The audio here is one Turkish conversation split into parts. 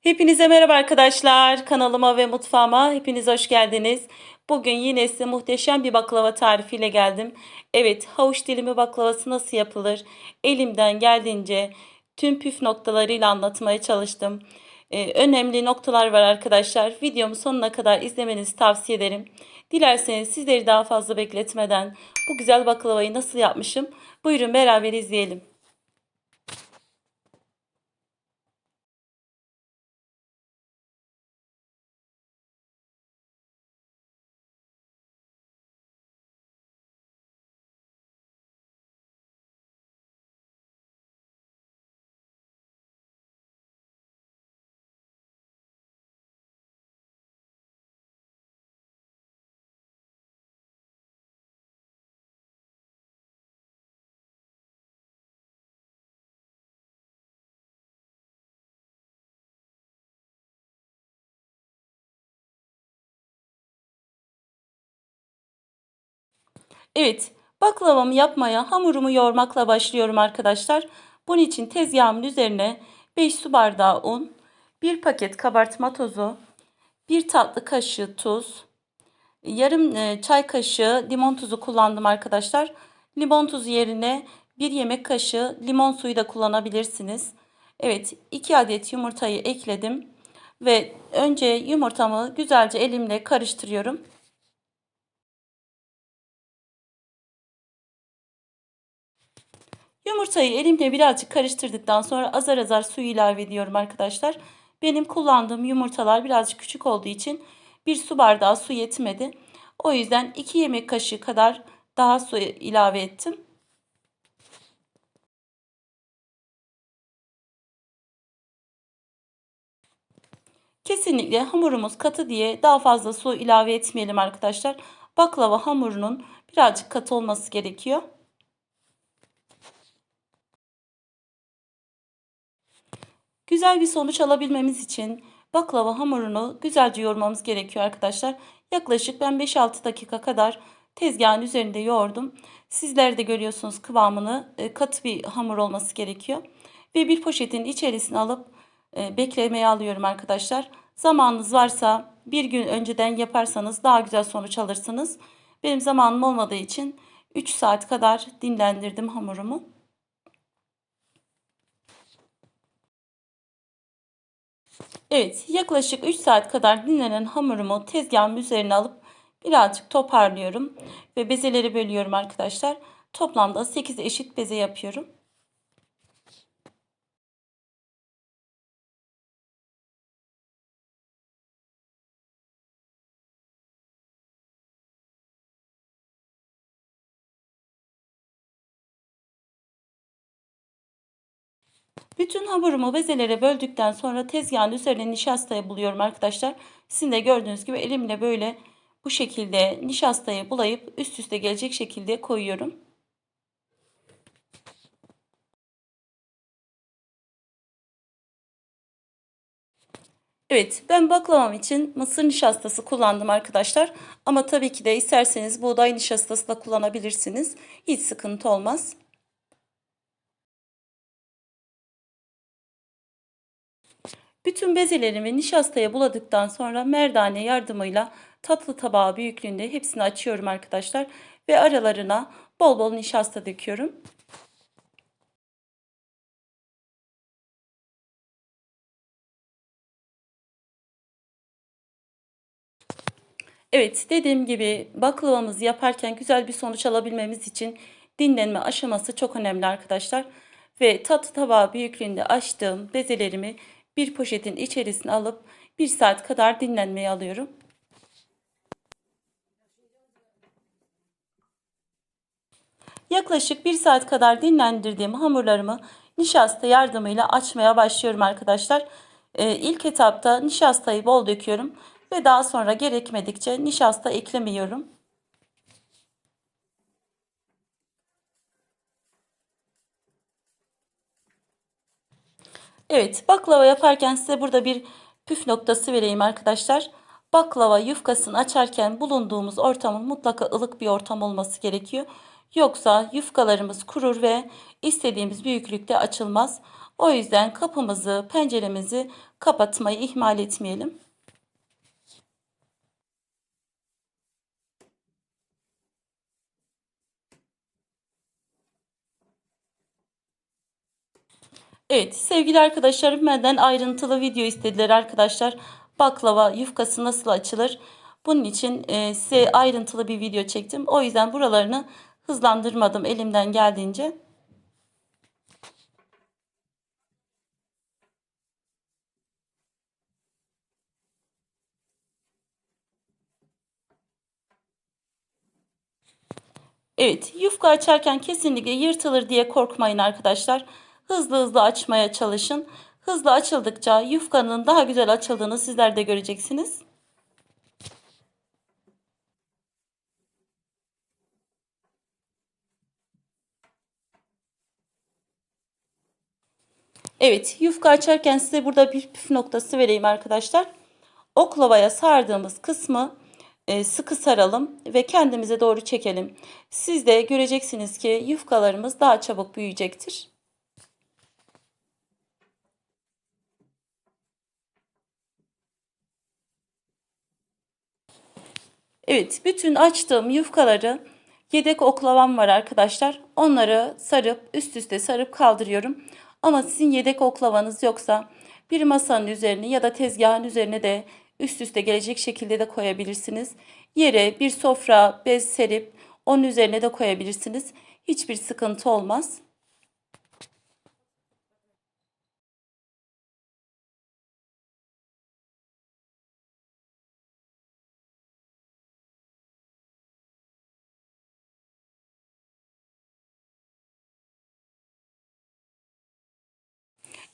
Hepinize merhaba arkadaşlar. Kanalıma ve mutfağıma hepiniz hoş geldiniz. Bugün yine size muhteşem bir baklava tarifiyle geldim. Evet, havuç dilimi baklavası nasıl yapılır? Elimden geldiğince tüm püf noktalarıyla anlatmaya çalıştım. Ee, önemli noktalar var arkadaşlar. Videomu sonuna kadar izlemenizi tavsiye ederim. Dilerseniz sizleri daha fazla bekletmeden bu güzel baklavayı nasıl yapmışım? Buyurun beraber izleyelim. Evet, baklavamı yapmaya hamurumu yoğurmakla başlıyorum arkadaşlar. Bunun için tezgahımın üzerine 5 su bardağı un, 1 paket kabartma tozu, 1 tatlı kaşığı tuz, yarım e, çay kaşığı limon tuzu kullandım arkadaşlar. Limon tuzu yerine 1 yemek kaşığı limon suyu da kullanabilirsiniz. Evet, 2 adet yumurtayı ekledim ve önce yumurtamı güzelce elimle karıştırıyorum. Yumurtayı elimle birazcık karıştırdıktan sonra azar azar su ilave ediyorum arkadaşlar. Benim kullandığım yumurtalar birazcık küçük olduğu için bir su bardağı su yetmedi. O yüzden 2 yemek kaşığı kadar daha su ilave ettim. Kesinlikle hamurumuz katı diye daha fazla su ilave etmeyelim arkadaşlar. Baklava hamurunun birazcık katı olması gerekiyor. Güzel bir sonuç alabilmemiz için baklava hamurunu güzelce yoğurmamız gerekiyor arkadaşlar. Yaklaşık ben 5-6 dakika kadar tezgahın üzerinde yoğurdum. Sizler de görüyorsunuz kıvamını e, katı bir hamur olması gerekiyor. Ve bir poşetin içerisine alıp e, beklemeye alıyorum arkadaşlar. Zamanınız varsa bir gün önceden yaparsanız daha güzel sonuç alırsınız. Benim zamanım olmadığı için 3 saat kadar dinlendirdim hamurumu. Evet, yaklaşık 3 saat kadar dinlenen hamurumu tezgahın üzerine alıp birazcık toparlıyorum ve bezeleri bölüyorum arkadaşlar. Toplamda 8 eşit beze yapıyorum. Bütün hamurumu bezelere böldükten sonra tezgahın üzerine nişastayı buluyorum arkadaşlar. Sizin de gördüğünüz gibi elimle böyle bu şekilde nişastayı bulayıp üst üste gelecek şekilde koyuyorum. Evet ben baklavam için mısır nişastası kullandım arkadaşlar. Ama tabii ki de isterseniz buğday nişastası da kullanabilirsiniz. Hiç sıkıntı olmaz. Bütün bezelerimi nişastaya buladıktan sonra merdane yardımıyla tatlı tabağı büyüklüğünde hepsini açıyorum arkadaşlar. Ve aralarına bol bol nişasta döküyorum. Evet dediğim gibi baklavamızı yaparken güzel bir sonuç alabilmemiz için dinlenme aşaması çok önemli arkadaşlar. Ve tatlı tabağı büyüklüğünde açtığım bezelerimi bir poşetin içerisine alıp bir saat kadar dinlenmeye alıyorum. Yaklaşık bir saat kadar dinlendirdiğim hamurlarımı nişasta yardımıyla açmaya başlıyorum arkadaşlar. Ee, ilk etapta nişastayı bol döküyorum ve daha sonra gerekmedikçe nişasta eklemiyorum. Evet baklava yaparken size burada bir püf noktası vereyim arkadaşlar. Baklava yufkasını açarken bulunduğumuz ortamın mutlaka ılık bir ortam olması gerekiyor. Yoksa yufkalarımız kurur ve istediğimiz büyüklükte açılmaz. O yüzden kapımızı, penceremizi kapatmayı ihmal etmeyelim. Evet sevgili arkadaşlarım benden ayrıntılı video istediler arkadaşlar. Baklava yufkası nasıl açılır? Bunun için e, size ayrıntılı bir video çektim. O yüzden buralarını hızlandırmadım elimden geldiğince. Evet yufka açarken kesinlikle yırtılır diye korkmayın arkadaşlar. Hızlı hızlı açmaya çalışın. Hızlı açıldıkça yufkanın daha güzel açıldığını sizler de göreceksiniz. Evet yufka açarken size burada bir püf noktası vereyim arkadaşlar. Oklavaya sardığımız kısmı e, sıkı saralım ve kendimize doğru çekelim. Siz de göreceksiniz ki yufkalarımız daha çabuk büyüyecektir. Evet, bütün açtığım yufkaları yedek oklavam var arkadaşlar. Onları sarıp üst üste sarıp kaldırıyorum. Ama sizin yedek oklavanız yoksa bir masanın üzerine ya da tezgahın üzerine de üst üste gelecek şekilde de koyabilirsiniz. Yere bir sofra bez serip onun üzerine de koyabilirsiniz. Hiçbir sıkıntı olmaz.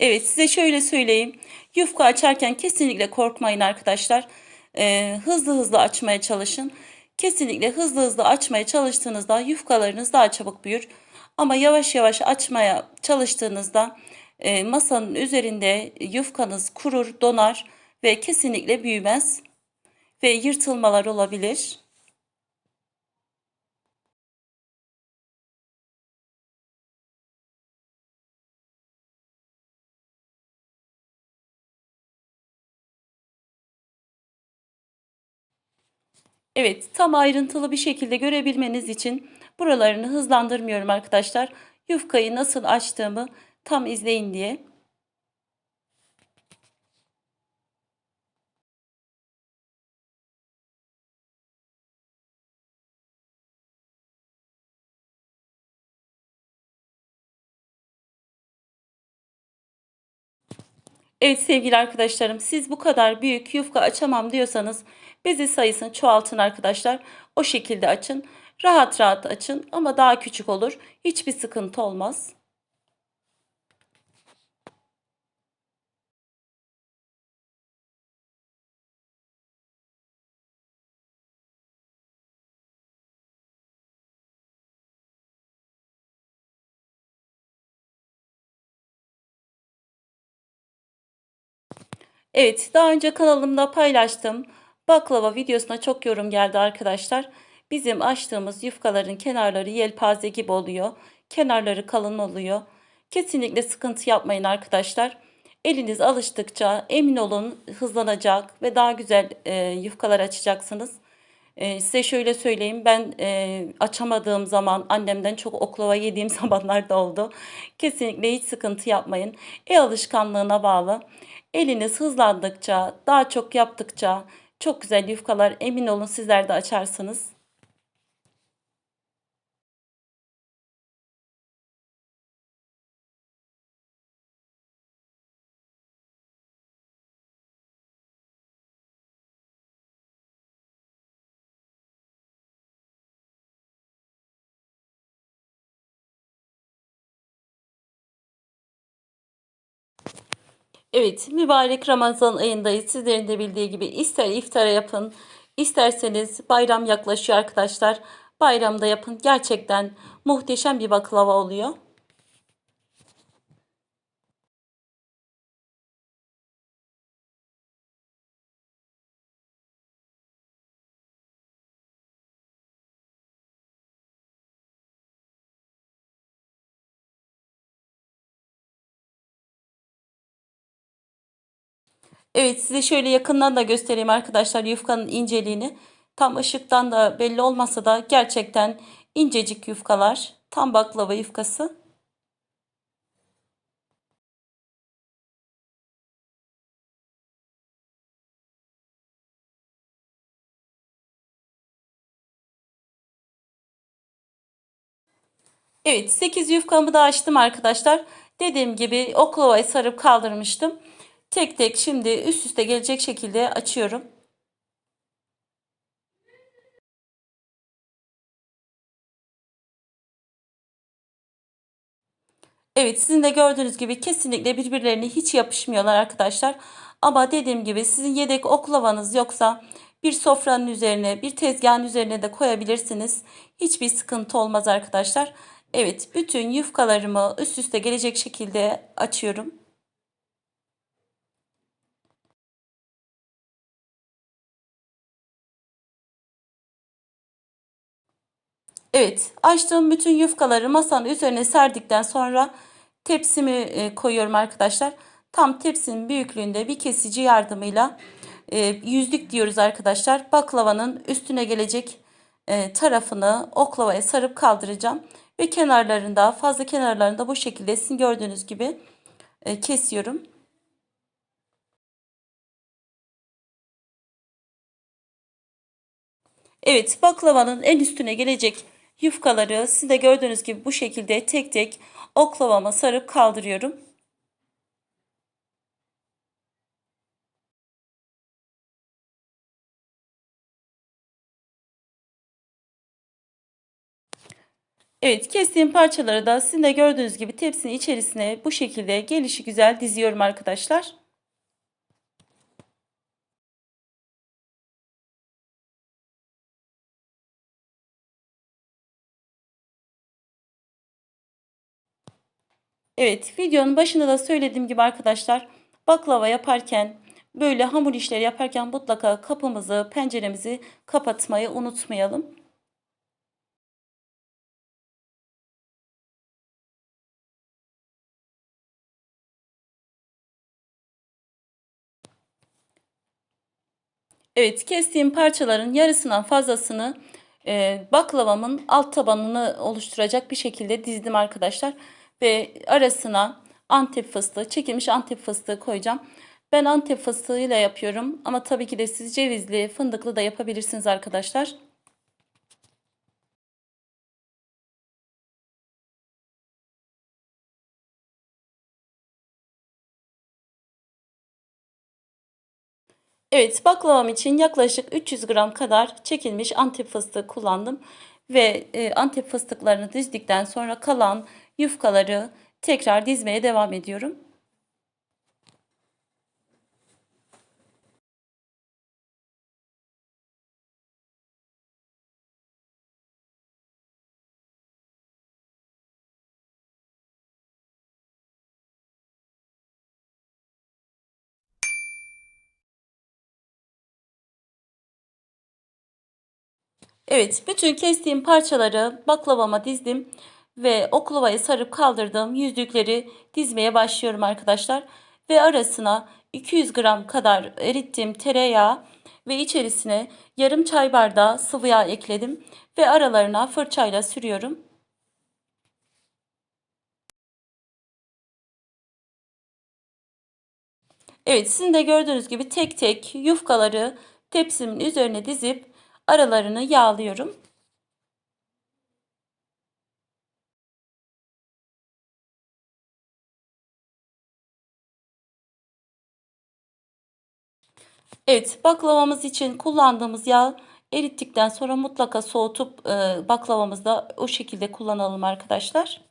Evet size şöyle söyleyeyim. Yufka açarken kesinlikle korkmayın arkadaşlar. Ee, hızlı hızlı açmaya çalışın. Kesinlikle hızlı hızlı açmaya çalıştığınızda yufkalarınız daha çabuk büyür. Ama yavaş yavaş açmaya çalıştığınızda e, masanın üzerinde yufkanız kurur, donar ve kesinlikle büyümez ve yırtılmalar olabilir. Evet, tam ayrıntılı bir şekilde görebilmeniz için buralarını hızlandırmıyorum arkadaşlar. Yufkayı nasıl açtığımı tam izleyin diye. Evet sevgili arkadaşlarım siz bu kadar büyük yufka açamam diyorsanız bezi sayısını çoğaltın arkadaşlar. O şekilde açın. Rahat rahat açın ama daha küçük olur. Hiçbir sıkıntı olmaz. Evet, daha önce kanalımda paylaştım. Baklava videosuna çok yorum geldi arkadaşlar. Bizim açtığımız yufkaların kenarları yelpaze gibi oluyor. Kenarları kalın oluyor. Kesinlikle sıkıntı yapmayın arkadaşlar. Eliniz alıştıkça emin olun hızlanacak ve daha güzel e, yufkalar açacaksınız. E, size şöyle söyleyeyim ben e, açamadığım zaman annemden çok oklava yediğim zamanlar da oldu. Kesinlikle hiç sıkıntı yapmayın. El alışkanlığına bağlı. Eliniz hızlandıkça, daha çok yaptıkça çok güzel yufkalar emin olun sizler de açarsınız. Evet, mübarek Ramazan ayındayız. Sizlerin de bildiği gibi ister iftara yapın, isterseniz bayram yaklaşıyor arkadaşlar. Bayramda yapın. Gerçekten muhteşem bir baklava oluyor. Evet size şöyle yakından da göstereyim arkadaşlar yufkanın inceliğini. Tam ışıktan da belli olmasa da gerçekten incecik yufkalar. Tam baklava yufkası. Evet 8 yufkamı da açtım arkadaşlar. Dediğim gibi oklavayı sarıp kaldırmıştım. Tek tek şimdi üst üste gelecek şekilde açıyorum. Evet sizin de gördüğünüz gibi kesinlikle birbirlerine hiç yapışmıyorlar arkadaşlar. Ama dediğim gibi sizin yedek oklavanız yoksa bir sofranın üzerine bir tezgahın üzerine de koyabilirsiniz. Hiçbir sıkıntı olmaz arkadaşlar. Evet bütün yufkalarımı üst üste gelecek şekilde açıyorum. Evet, açtığım bütün yufkaları masanın üzerine serdikten sonra tepsimi e, koyuyorum arkadaşlar. Tam tepsinin büyüklüğünde bir kesici yardımıyla e, yüzlük diyoruz arkadaşlar. Baklavanın üstüne gelecek e, tarafını oklavaya sarıp kaldıracağım. Ve kenarlarında fazla kenarlarında bu şekilde sizin gördüğünüz gibi kesiyorum. Evet baklavanın en üstüne gelecek yufkaları siz de gördüğünüz gibi bu şekilde tek tek oklavama sarıp kaldırıyorum. Evet kestiğim parçaları da sizin de gördüğünüz gibi tepsinin içerisine bu şekilde gelişi güzel diziyorum arkadaşlar. Evet videonun başında da söylediğim gibi arkadaşlar baklava yaparken böyle hamur işleri yaparken mutlaka kapımızı penceremizi kapatmayı unutmayalım. Evet kestiğim parçaların yarısından fazlasını e, baklavamın alt tabanını oluşturacak bir şekilde dizdim arkadaşlar. Ve arasına antep fıstığı, çekilmiş antep fıstığı koyacağım. Ben antep fıstığıyla yapıyorum ama tabii ki de siz cevizli, fındıklı da yapabilirsiniz arkadaşlar. Evet baklavam için yaklaşık 300 gram kadar çekilmiş antep fıstığı kullandım. Ve e, antep fıstıklarını dizdikten sonra kalan yufkaları tekrar dizmeye devam ediyorum. Evet, bütün kestiğim parçaları baklavama dizdim ve oklavaya sarıp kaldırdığım yüzlükleri dizmeye başlıyorum arkadaşlar. Ve arasına 200 gram kadar erittiğim tereyağı ve içerisine yarım çay bardağı sıvı yağ ekledim ve aralarına fırçayla sürüyorum. Evet sizin de gördüğünüz gibi tek tek yufkaları tepsimin üzerine dizip aralarını yağlıyorum. Evet baklavamız için kullandığımız yağ erittikten sonra mutlaka soğutup e, baklavamızda o şekilde kullanalım arkadaşlar.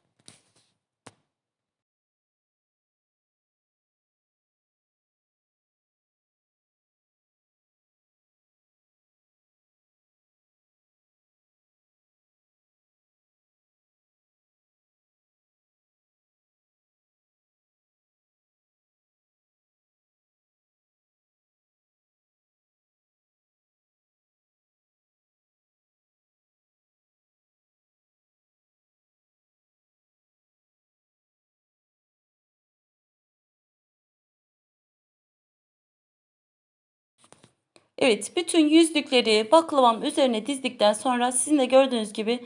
Evet, bütün yüzlükleri baklavam üzerine dizdikten sonra sizin de gördüğünüz gibi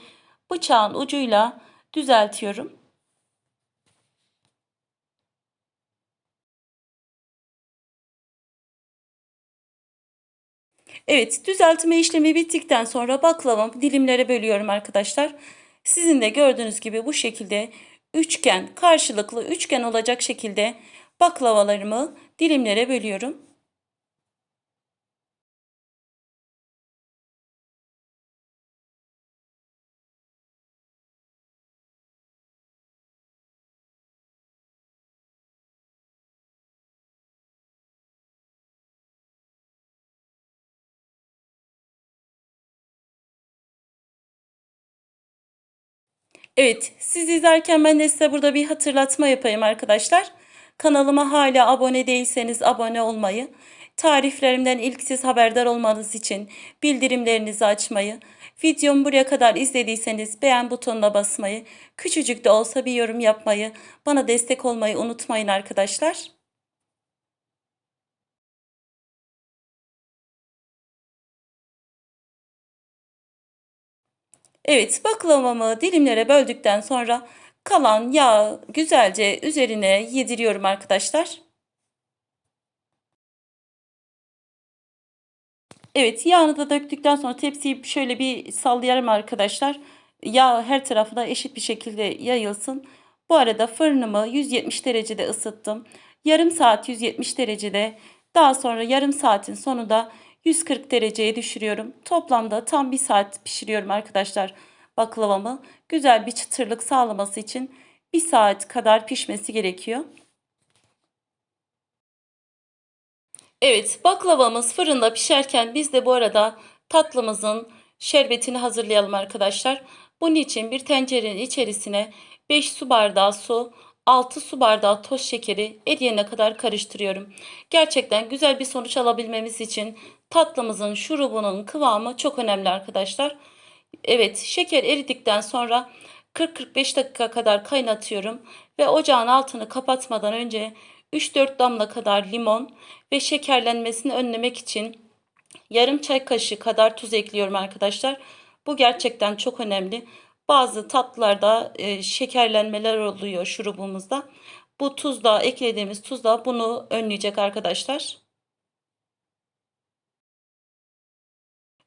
bıçağın ucuyla düzeltiyorum. Evet, düzeltme işlemi bittikten sonra baklavamı dilimlere bölüyorum arkadaşlar. Sizin de gördüğünüz gibi bu şekilde üçgen, karşılıklı üçgen olacak şekilde baklavalarımı dilimlere bölüyorum. Evet, siz izlerken ben de size burada bir hatırlatma yapayım arkadaşlar. Kanalıma hala abone değilseniz abone olmayı, tariflerimden ilk siz haberdar olmanız için bildirimlerinizi açmayı, videomu buraya kadar izlediyseniz beğen butonuna basmayı, küçücük de olsa bir yorum yapmayı, bana destek olmayı unutmayın arkadaşlar. Evet, baklavamı dilimlere böldükten sonra kalan yağı güzelce üzerine yediriyorum arkadaşlar. Evet, yağını da döktükten sonra tepsiyi şöyle bir sallayalım arkadaşlar. Yağ her tarafına eşit bir şekilde yayılsın. Bu arada fırınımı 170 derecede ısıttım. Yarım saat 170 derecede. Daha sonra yarım saatin sonunda 140 dereceye düşürüyorum. Toplamda tam bir saat pişiriyorum arkadaşlar baklavamı. Güzel bir çıtırlık sağlaması için bir saat kadar pişmesi gerekiyor. Evet baklavamız fırında pişerken biz de bu arada tatlımızın şerbetini hazırlayalım arkadaşlar. Bunun için bir tencerenin içerisine 5 su bardağı su, 6 su bardağı toz şekeri eriyene kadar karıştırıyorum. Gerçekten güzel bir sonuç alabilmemiz için tatlımızın şurubunun kıvamı çok önemli arkadaşlar. Evet şeker eridikten sonra 40-45 dakika kadar kaynatıyorum ve ocağın altını kapatmadan önce 3-4 damla kadar limon ve şekerlenmesini önlemek için yarım çay kaşığı kadar tuz ekliyorum arkadaşlar. Bu gerçekten çok önemli. Bazı tatlılarda e, şekerlenmeler oluyor şurubumuzda. Bu tuz da eklediğimiz tuz da bunu önleyecek arkadaşlar.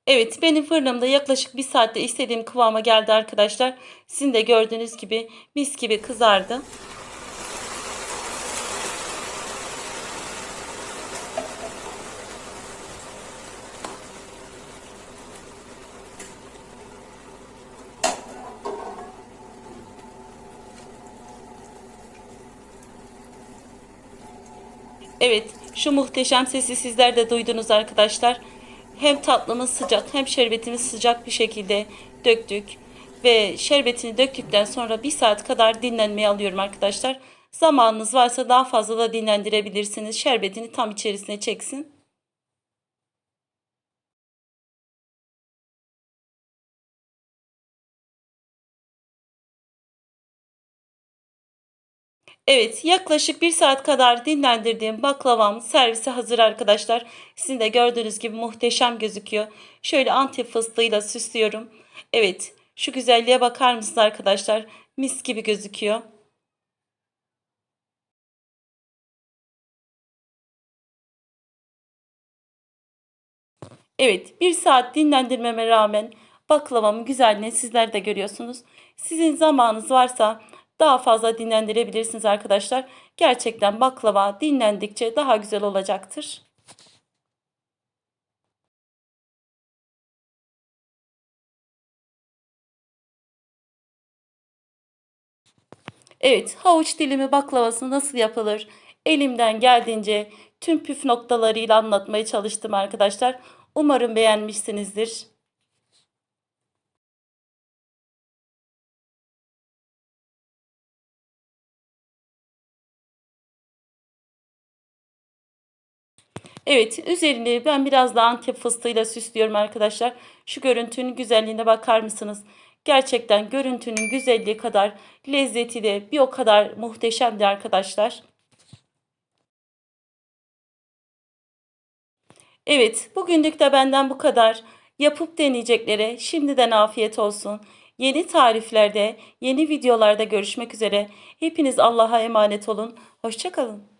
Evet benim fırınımda yaklaşık bir saatte istediğim kıvama geldi arkadaşlar. Sizin de gördüğünüz gibi mis gibi kızardı. Evet şu muhteşem sesi sizler de duydunuz arkadaşlar. Hem tatlımız sıcak hem şerbetimiz sıcak bir şekilde döktük. Ve şerbetini döktükten sonra bir saat kadar dinlenmeye alıyorum arkadaşlar. Zamanınız varsa daha fazla da dinlendirebilirsiniz. Şerbetini tam içerisine çeksin. Evet yaklaşık bir saat kadar dinlendirdiğim baklavam servise hazır arkadaşlar. Sizin de gördüğünüz gibi muhteşem gözüküyor. Şöyle antep fıstığıyla süslüyorum. Evet şu güzelliğe bakar mısınız arkadaşlar? Mis gibi gözüküyor. Evet bir saat dinlendirmeme rağmen baklavamın güzelliğini sizler de görüyorsunuz. Sizin zamanınız varsa daha fazla dinlendirebilirsiniz arkadaşlar. Gerçekten baklava dinlendikçe daha güzel olacaktır. Evet, havuç dilimi baklavası nasıl yapılır? Elimden geldiğince tüm püf noktalarıyla anlatmaya çalıştım arkadaşlar. Umarım beğenmişsinizdir. Evet, üzerini ben biraz daha antep fıstığıyla süslüyorum arkadaşlar. Şu görüntünün güzelliğine bakar mısınız? Gerçekten görüntünün güzelliği kadar lezzeti de bir o kadar muhteşemdi arkadaşlar. Evet, bugünlük de benden bu kadar. Yapıp deneyeceklere şimdiden afiyet olsun. Yeni tariflerde, yeni videolarda görüşmek üzere. Hepiniz Allah'a emanet olun. Hoşçakalın.